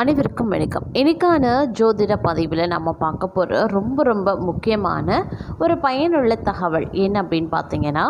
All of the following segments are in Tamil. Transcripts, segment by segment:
அனைவருக்கும் வணக்கம். இன்னைக்கான ஜோதிட பதிவில் நம்ம பார்க்க போகிற ரொம்ப ரொம்ப முக்கியமான ஒரு பயனுள்ள தகவல் என்ன அப்படின்னு பார்த்தீங்கன்னா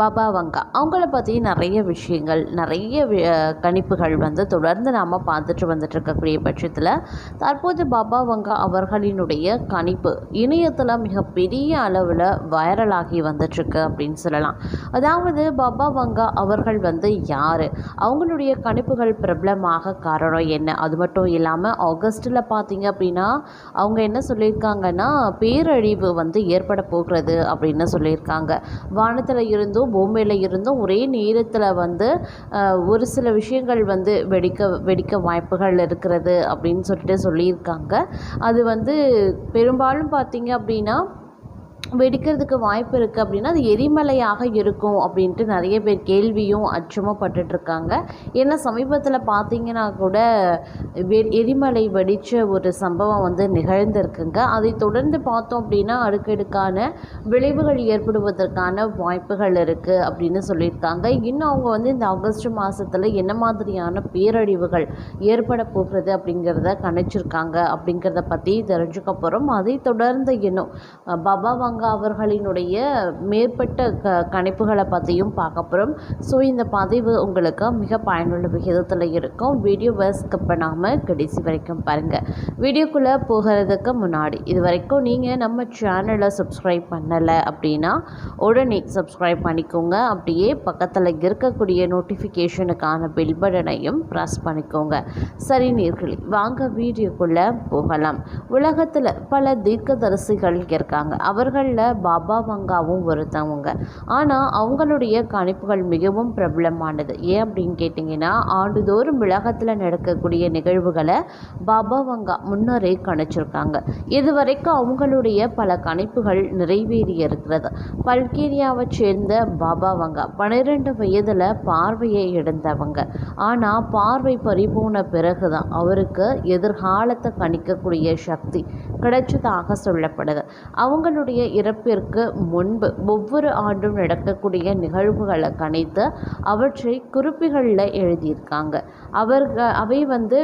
பாபா வங்கா. அவங்கள பற்றி நிறைய விஷயங்கள் நிறைய கணிப்புகள் வந்து தொடர்ந்து நாம் பார்த்துட்டு வந்துட்டு இருக்கக்கூடிய பட்சத்தில் தற்போது பாபா வங்கா அவர்களினுடைய கணிப்பு இணையத்தில் மிகப்பெரிய அளவில் வைரலாகி வந்துட்டுருக்கு அப்படின்னு சொல்லலாம். அதாவது பாபா வங்கா அவர்கள் வந்து யார்? அவங்களுடைய கணிப்புகள் பிரபலமாக காரணம் என்ன? அது மட்டும் இல்லாமல் ஆகஸ்ட்டில் பார்த்தீங்க அப்படின்னா அவங்க என்ன சொல்லியிருக்காங்கன்னா பேரழிவு வந்து ஏற்பட போகிறது அப்படின்னு சொல்லியிருக்காங்க. வானத்தில் இருந்தும் பூமியில் இருந்தும் ஒரே நேரத்தில் வந்து ஒரு சில விஷயங்கள் வந்து வெடிக்க வெடிக்க வாய்ப்புகள் இருக்கிறது அப்படின்னு சொல்லிட்டு சொல்லியிருக்காங்க. அது வந்து பெரும்பாலும் பார்த்திங்க அப்படின்னா வெடிக்கிறதுக்கு வாய்ப்பு இருக்குது அப்படின்னா அது எரிமலையாக இருக்கும் அப்படின்ட்டு நிறைய பேர் கேள்வியும் அச்சமும் பட்டுட்ருக்காங்க. ஏன்னா சமீபத்தில் பார்த்தீங்கன்னா கூட வெ எரிமலை வெடித்த ஒரு சம்பவம் வந்து நிகழ்ந்திருக்குங்க. அதை தொடர்ந்து பார்த்தோம் அப்படின்னா அடுக்கடுக்கான விளைவுகள் ஏற்படுவதற்கான வாய்ப்புகள் இருக்குது அப்படின்னு சொல்லியிருக்காங்க. இன்னும் அவங்க வந்து இந்த ஆகஸ்ட் மாதத்தில் என்ன மாதிரியான பேரழிவுகள் ஏற்பட போகிறது அப்படிங்கிறத கணிச்சிருக்காங்க அப்படிங்கிறத பற்றி தெரிஞ்சுக்க போகிறோம் அதை தொடர்ந்து இன்னும் பாபா வாங்க அவர்களினுடைய மேற்பட்ட க கணிப்புகளை பற்றியும் பார்க்க போகிறோம் ஸோ இந்த பதிவு உங்களுக்கு மிக பயனுள்ள விகிதத்தில் இருக்கும். வீடியோவை ஸ்கிப் பண்ணாமல் கடைசி வரைக்கும் பாருங்கள் வீடியோக்குள்ளே போகிறதுக்கு முன்னாடி இது வரைக்கும் நீங்கள் நம்ம சேனலை சப்ஸ்கிரைப் பண்ணலை அப்படின்னா உடனே சப்ஸ்கிரைப் பண்ணிக்கோங்க. அப்படியே பக்கத்தில் இருக்கக்கூடிய நோட்டிஃபிகேஷனுக்கான பில் பட்டனையும் ப்ரெஸ் பண்ணிக்கோங்க. சரி நீர்களி வாங்க வீடியோக்குள்ளே போகலாம். உலகத்தில் பல தீர்க்கதரிசிகள் இருக்காங்க. அவர்கள் அவர்களில் பாபா வங்காவும் ஒருத்தவங்க. ஆனால் அவங்களுடைய கணிப்புகள் மிகவும் பிரபலமானது. ஏன் அப்படின்னு கேட்டிங்கன்னா ஆண்டுதோறும் உலகத்தில் நடக்கக்கூடிய நிகழ்வுகளை பாபா வங்கா முன்னரே கணிச்சிருக்காங்க. இதுவரைக்கும் அவங்களுடைய பல கணிப்புகள் நிறைவேறி இருக்கிறது. பல்கேரியாவை சேர்ந்த பாபா வங்கா பன்னிரெண்டு வயதில் பார்வையை இழந்தவங்க. ஆனால் பார்வை பறிபோன பிறகு தான் அவருக்கு எதிர்காலத்தை கணிக்கக்கூடிய சக்தி கிடைச்சதாக சொல்லப்படுது. அவங்களுடைய இறப்பிற்கு முன்பு ஒவ்வொரு ஆண்டும் நடக்கக்கூடிய நிகழ்வுகளை கணித்து அவற்றை குறிப்புகளில் எழுதியிருக்காங்க. அவர்கள் அவை வந்து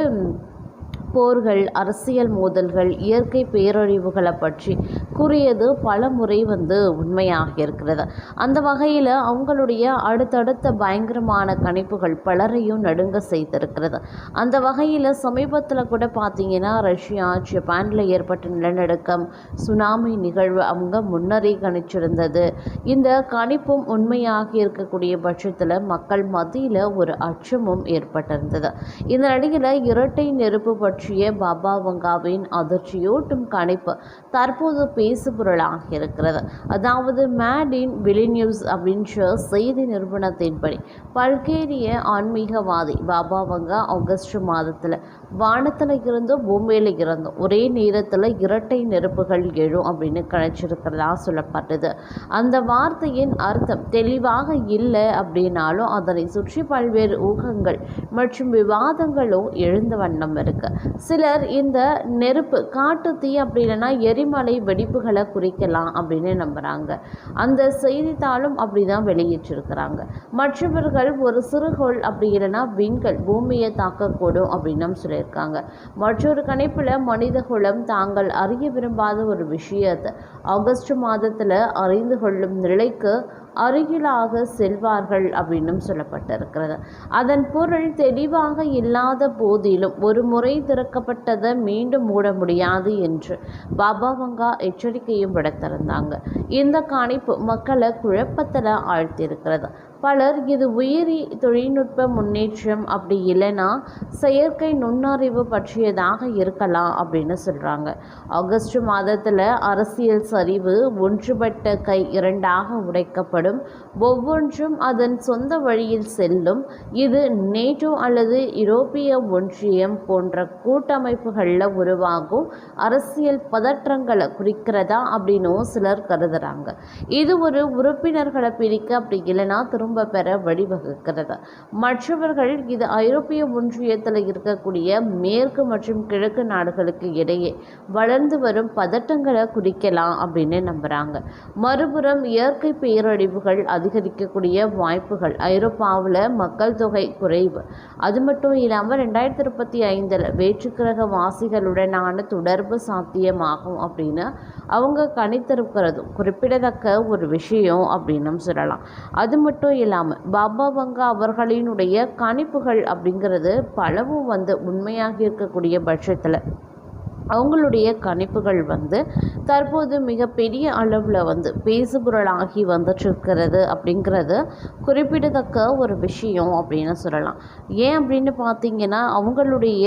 போர்கள் அரசியல் மோதல்கள் இயற்கை பேரழிவுகளை பற்றி கூறியது பல முறை வந்து உண்மையாக இருக்கிறது. அந்த வகையில் அவங்களுடைய அடுத்தடுத்த பயங்கரமான கணிப்புகள் பலரையும் நடுங்க செய்திருக்கிறது. அந்த வகையில் சமீபத்தில் கூட பார்த்தீங்கன்னா ரஷ்யா ஜப்பானில் ஏற்பட்ட நிலநடுக்கம் சுனாமி நிகழ்வு அவங்க முன்னரே கணிச்சிருந்தது. இந்த கணிப்பும் உண்மையாக இருக்கக்கூடிய பட்சத்தில் மக்கள் மத்தியில் ஒரு அச்சமும் ஏற்பட்டிருந்தது. இந்த நிலையில் இரட்டை நெருப்பு பற்றிய பாபா வங்காவின் அதிர்ச்சியூட்டும் கணிப்பு தற்போது பேசுபொருளாக இருக்கிறது அதாவது மேட் இன் விலினியூஸ் அப்படின்ற செய்தி நிறுவனத்தின்படி பல்கேரிய ஆன்மீகவாதி பாபா வங்கா ஆகஸ்ட் மாதத்தில் வானத்தில் இருந்தும் பூமியில் இருந்தும் ஒரே நேரத்தில் இரட்டை நெருப்புகள் எழும் அப்படின்னு கணிச்சிருக்கிறதா சொல்லப்பட்டது. அந்த வார்த்தையின் அர்த்தம் தெளிவாக இல்லை அப்படின்னாலும் அதனை சுற்றி பல்வேறு ஊகங்கள் மற்றும் விவாதங்களும் எழுந்த வண்ணம் இருக்குது சிலர் இந்த நெருப்பு காட்டு தீ அப்படி இல்லைன்னா எரிமலை வெடிப்புகளை குறிக்கலாம் அப்படின்னு நம்புகிறாங்க அந்த செய்தித்தாளும் அப்படி தான் வெளியிட்டிருக்கிறாங்க. மற்றவர்கள் ஒரு சிறுகோள் அப்படி இல்லைன்னா விண்கள் பூமியை தாக்கக்கூடும் அப்படின்னு சொல்லி சொல்லியிருக்காங்க மற்றொரு கணிப்பில் மனிதகுலம் தாங்கள் அறிய விரும்பாத ஒரு விஷயத்தை ஆகஸ்ட் மாதத்தில் அறிந்து கொள்ளும் நிலைக்கு அருகிலாக செல்வார்கள் அப்படின்னும் சொல்லப்பட்டிருக்கிறது. அதன் பொருள் தெளிவாக இல்லாத போதிலும் ஒரு முறை திறக்கப்பட்டதை மீண்டும் மூட முடியாது என்று பாபா வங்கா எச்சரிக்கையும் விடுத்திருந்தாங்க. இந்த காணிப்பு மக்களை குழப்பத்தில் ஆழ்த்தியிருக்கிறது. பலர் இது உயிரி தொழில்நுட்ப முன்னேற்றம் அப்படி இல்லைன்னா செயற்கை நுண்ணறிவு பற்றியதாக இருக்கலாம் அப்படின்னு சொல்கிறாங்க ஆகஸ்ட் மாதத்தில் அரசியல் சரிவு ஒன்றுபட்ட கை இரண்டாக உடைக்கப்படும். ஒவ்வொன்றும் அதன் சொந்த வழியில் செல்லும். இது நேட்டோ அல்லது யூரோப்பிய ஒன்றியம் போன்ற கூட்டமைப்புகளில் உருவாகும். அரசியல் பதற்றங்களை குறிக்கிறதா அப்படின்னும் சிலர் கருதுகிறாங்க இது ஒரு உறுப்பினர்களை பிரிக்க அப்படி இல்லைன்னா திரும்ப திரும்ப பெற வழிவகுக்கிறது. மற்றவர்கள் இது ஐரோப்பிய ஒன்றியத்தில் இருக்கக்கூடிய மேற்கு மற்றும் கிழக்கு நாடுகளுக்கு இடையே வளர்ந்து வரும் பதட்டங்களை குறிக்கலாம் அப்படின்னு நம்புகிறாங்க மறுபுறம் இயற்கை பேரழிவுகள் அதிகரிக்கக்கூடிய வாய்ப்புகள் ஐரோப்பாவில் மக்கள் தொகை குறைவு. அது மட்டும் இல்லாமல் ரெண்டாயிரத்தி இருபத்தி ஐந்தில் வேற்றுக்கிரக வாசிகளுடனான தொடர்பு சாத்தியமாகும் அப்படின்னு அவங்க கணித்திருக்கிறதும் குறிப்பிடத்தக்க ஒரு விஷயம் அப்படின்னு சொல்லலாம். அது மட்டும் இல்லாமல் பாபா வங்கா அவர்களினுடைய கணிப்புகள் அப்படிங்கிறது பலவும் வந்து உண்மையாக இருக்கக்கூடிய பட்சத்தில். அவங்களுடைய கணிப்புகள் வந்து தற்போது மிகப்பெரிய அளவில் வந்து பேசுபொருளாகி வந்துட்டுருக்கிறது அப்படிங்கிறது குறிப்பிடத்தக்க ஒரு விஷயம் அப்படின்னு சொல்லலாம். ஏன் அப்படின்னு பார்த்தீங்கன்னா அவங்களுடைய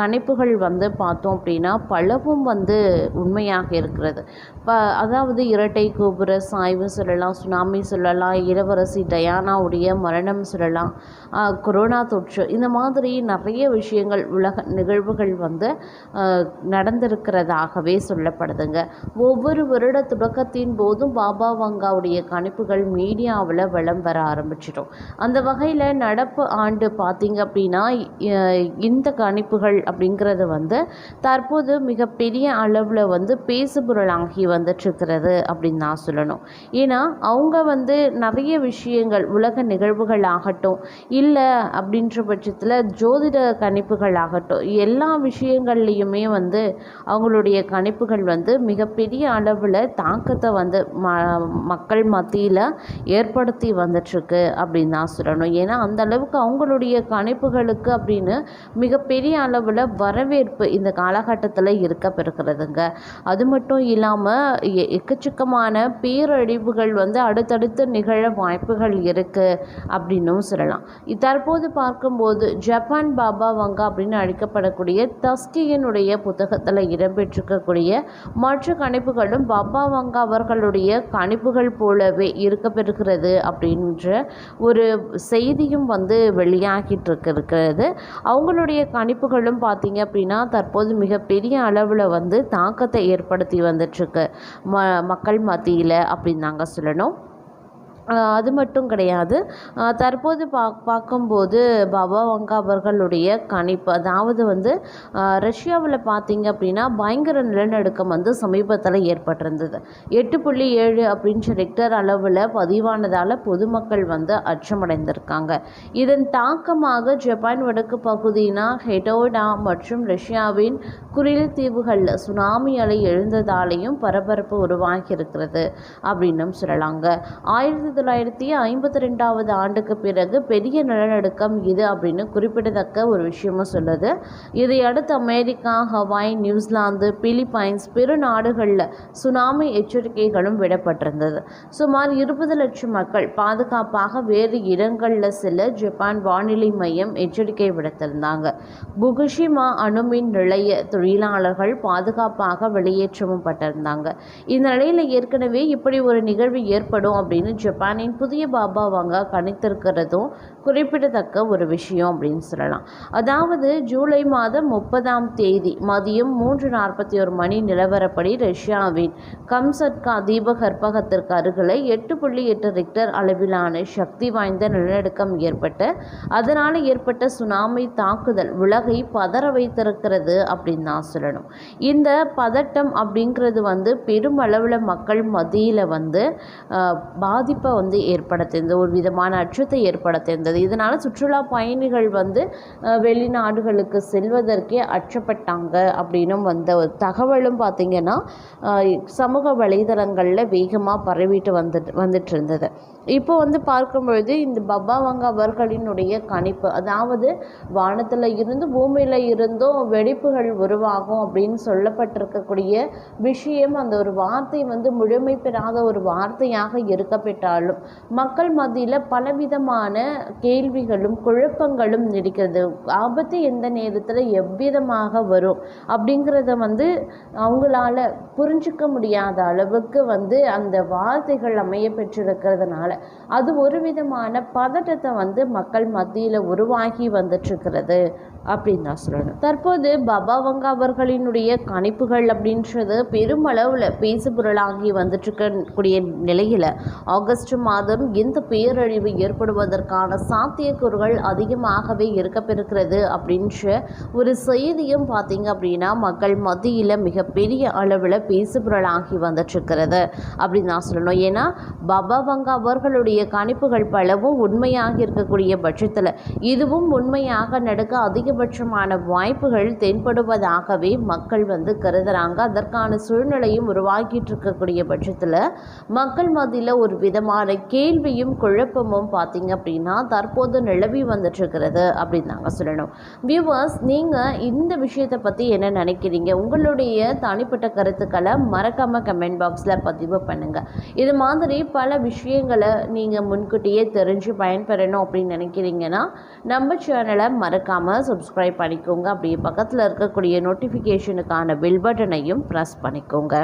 கணிப்புகள் வந்து பார்த்தோம் அப்படின்னா பலவும் வந்து உண்மையாக இருக்கிறது. இப்போ அதாவது இரட்டை கோபுர சாய்வு சொல்லலாம் சுனாமி சொல்லலாம் இளவரசி டயானாவுடைய மரணம் சொல்லலாம் கொரோனா தொற்று இந்த மாதிரி நிறைய விஷயங்கள் உலக நிகழ்வுகள் வந்து நடந்திருக்கிறதாகவே சொல்லப்படுதுங்க. ஒவ்வொரு வருட தொடக்கத்தின் போதும் பாபா வங்காவுடைய கணிப்புகள் மீடியாவில் வளம் வர ஆரம்பிச்சிடும். அந்த வகையில் நடப்பு ஆண்டு பார்த்திங்க அப்படின்னா இந்த கணிப்புகள் அப்படிங்கிறது வந்து தற்போது மிகப்பெரிய அளவில் வந்து பேசுபொருளாகி வந்துட்டுருக்கிறது அப்படின்னு நான் சொல்லணும். ஏன்னா அவங்க வந்து நிறைய விஷயங்கள் உலக நிகழ்வுகள் ஆகட்டும் இல்லை அப்படின்ற பட்சத்தில் ஜோதிட கணிப்புகள் ஆகட்டும் எல்லா விஷயங்கள்லையுமே வந்து வந்து அவங்களுடைய கணிப்புகள் வந்து மிகப்பெரிய அளவில் தாக்கத்தை வந்து ம மக்கள் மத்தியில் ஏற்படுத்தி வந்துட்டுருக்கு அப்படின்னு தான் சொல்லணும். ஏன்னா அந்த அளவுக்கு அவங்களுடைய கணிப்புகளுக்கு அப்படின்னு மிகப்பெரிய அளவில் வரவேற்பு இந்த காலகட்டத்தில் இருக்க பெறுகிறதுங்க அது மட்டும் இல்லாமல் எக்கச்சக்கமான பேரழிவுகள் வந்து அடுத்தடுத்து நிகழ வாய்ப்புகள் இருக்குது அப்படின்னும் சொல்லலாம். தற்போது பார்க்கும்போது ஜப்பான் பாபா வங்கா அப்படின்னு அழைக்கப்படக்கூடிய தஸ்கியினுடைய புத்தகத்தில் இடம்பெற்றிருக்கக்கூடிய மற்ற கணிப்புகளும் பாபா வங்கா அவர்களுடைய கணிப்புகள் போலவே இருக்க பெறுகிறது அப்படின்ற ஒரு செய்தியும் வந்து வெளியாகிட்டு இருக்கிறது அவங்களுடைய கணிப்புகளும் பார்த்தீங்க அப்படின்னா தற்போது மிகப்பெரிய அளவில் வந்து தாக்கத்தை ஏற்படுத்தி வந்துட்டுருக்கு. ம மக்கள் மத்தியில் அப்படின்னு நாங்கள் சொல்லணும். அது மட்டும் கிடையாது. தற்போது பா பார்க்கும்போது பாபா வங்கா அவர்களுடைய கணிப்பு அதாவது வந்து ரஷ்யாவில் பார்த்தீங்க அப்படின்னா பயங்கர நிலநடுக்கம் வந்து சமீபத்தில் ஏற்பட்டிருந்தது. எட்டு புள்ளி ஏழு அப்படின்னு ரெக்டர் அளவில் பதிவானதால் பொதுமக்கள் வந்து அச்சமடைந்திருக்காங்க. இதன் தாக்கமாக ஜப்பான் வடக்கு பகுதினா ஹெடோடா மற்றும் ரஷ்யாவின் குரில் தீவுகளில் சுனாமி அலை எழுந்ததாலேயும் பரபரப்பு உருவாகி இருக்கிறது அப்படின்னும் சொல்லலாங்க. ஆயிரத்தி தொள்ளாயிரத்தி ஐம்பத்தி ரெண்டாவது ஆண்டுக்கு பிறகு பெரிய நிலநடுக்கம் இது அப்படின்னு குறிப்பிடத்தக்க ஒரு விஷயமும் சொல்லுது. இதையடுத்து அமெரிக்கா ஹவாய் நியூசிலாந்து பிலிப்பைன்ஸ் பிற நாடுகளில் சுனாமி எச்சரிக்கைகளும் விடப்பட்டிருந்தது. சுமார் இருபது லட்சம் மக்கள் பாதுகாப்பாக வேறு இடங்களில் செல்ல ஜப்பான் வானிலை மையம் எச்சரிக்கை விடுத்திருந்தாங்க. புகுஷிமா அணுமின் நிலைய தொழிலாளர்கள் பாதுகாப்பாக வெளியேற்றவும் பட்டிருந்தாங்க. இந்த நிலையில் ஏற்கனவே இப்படி ஒரு நிகழ்வு ஏற்படும் அப்படின்னு ஜப்பான் ஜப்பானின் புதிய பாபா கணித்திருக்கிறதும் குறிப்பிடத்தக்க ஒரு விஷயம் அப்படின்னு சொல்லலாம். அதாவது ஜூலை மாதம் முப்பதாம் தேதி மதியம் மூன்று நாற்பத்தி ஒரு மணி நிலவரப்படி ரஷ்யாவின் கம்சட்கா தீபகற்பகத்திற்கு அருகில் எட்டு புள்ளி எட்டு ரிக்டர் அளவிலான சக்தி வாய்ந்த நிலநடுக்கம் ஏற்பட்டு அதனால் ஏற்பட்ட சுனாமி தாக்குதல் உலகை பதற வைத்திருக்கிறது அப்படின்னு தான் சொல்லணும். இந்த பதட்டம் அப்படிங்கிறது வந்து பெருமளவில் மக்கள் மத்தியில் வந்து பாதிப்பை பாதிப்பை வந்து ஏற்படுத்தியிருந்தது ஒரு விதமான அச்சத்தை ஏற்படுத்தியிருந்தது இதனால் சுற்றுலா பயணிகள் வந்து வெளிநாடுகளுக்கு செல்வதற்கே அச்சப்பட்டாங்க அப்படின்னும் வந்த ஒரு தகவலும் பார்த்திங்கன்னா சமூக வலைதளங்களில் வேகமாக பரவிட்டு வந்துட்டு வந்துட்டு இருந்தது. இப்போ வந்து பார்க்கும் பொழுது இந்த பப்பா வங்க அவர்களினுடைய கணிப்பு அதாவது வானத்தில் இருந்து பூமியில் இருந்தும் வெடிப்புகள் உருவாகும் அப்படின்னு சொல்லப்பட்டிருக்கக்கூடிய விஷயம் அந்த ஒரு வார்த்தை வந்து முழுமை பெறாத ஒரு வார்த்தையாக இருக்கப்பட்டாலும் மக்கள் மத்தியில் பலவிதமான கேள்விகளும் குழப்பங்களும் இருக்கிறது. ஆபத்து எந்த நேரத்தில் எவ்விதமாக வரும் அப்படிங்கிறத வந்து அவங்களால புரிஞ்சுக்க முடியாத அளவுக்கு வந்து அந்த வார்த்தைகள் அமைய பெற்றிருக்கிறதுனால அது ஒரு விதமான பதட்டத்தை வந்து மக்கள் மத்தியில் உருவாகி வந்துட்டுருக்கிறது அப்படின்னு தான் சொல்லணும். தற்போது பாபா வங்கா அவர்களினுடைய கணிப்புகள் அப்படின்றது பெருமளவில் பேசுபொருளாகி வந்துட்டுருக்கக்கூடிய நிலையில் ஆகஸ்ட் மாதம் இந்த பேரழிவு ஏற்படுவதற்கான சாத்தியக்கூறுகள் அதிகமாகவே இருக்கப்பெறுகிறது அப்படின்ற ஒரு செய்தியும் பார்த்தீங்க அப்படின்னா மக்கள் மத்தியில் மிகப்பெரிய அளவில் பேசுபொருளாகி வந்துட்டுருக்கிறது அப்படின்னு தான் சொல்லணும். ஏன்னா பாபா வங்கா அவர்களுடைய கணிப்புகள் பலவும் உண்மையாக இருக்கக்கூடிய பட்சத்தில் இதுவும் உண்மையாக நடக்க அதிகபட்சமான வாய்ப்புகள் தென்படுவதாகவே மக்கள் வந்து கருதுகிறாங்க அதற்கான சூழ்நிலையும் உருவாக்கிட்டு இருக்கக்கூடிய பட்சத்தில் மக்கள் மத்தியில் ஒரு விதமான கேள்வியும் குழப்பமும் பார்த்தீங்க அப்படின்னா தற்போது நிலவி வந்துட்டு இருக்கிறது அப்படின்னு நாங்கள் சொல்லணும். வியூவர்ஸ் நீங்கள் இந்த விஷயத்தை பற்றி என்ன நினைக்கிறீங்க? உங்களுடைய தனிப்பட்ட கருத்துக்களை மறக்காமல் கமெண்ட் பாக்ஸில் பதிவு பண்ணுங்கள் இது மாதிரி பல விஷயங்களை நீங்கள் முன்கூட்டியே தெரிஞ்சு பயன்பெறணும் அப்படின்னு நினைக்கிறீங்கன்னா நம்ம சேனலை மறக்காமல் சப்ஸ்கிரைப் பண்ணிக்கோங்க. அப்படியே பக்கத்தில் இருக்கக்கூடிய நோட்டிஃபிகேஷனுக்கான பில் பட்டனையும் ப்ரெஸ் பண்ணிக்கோங்க.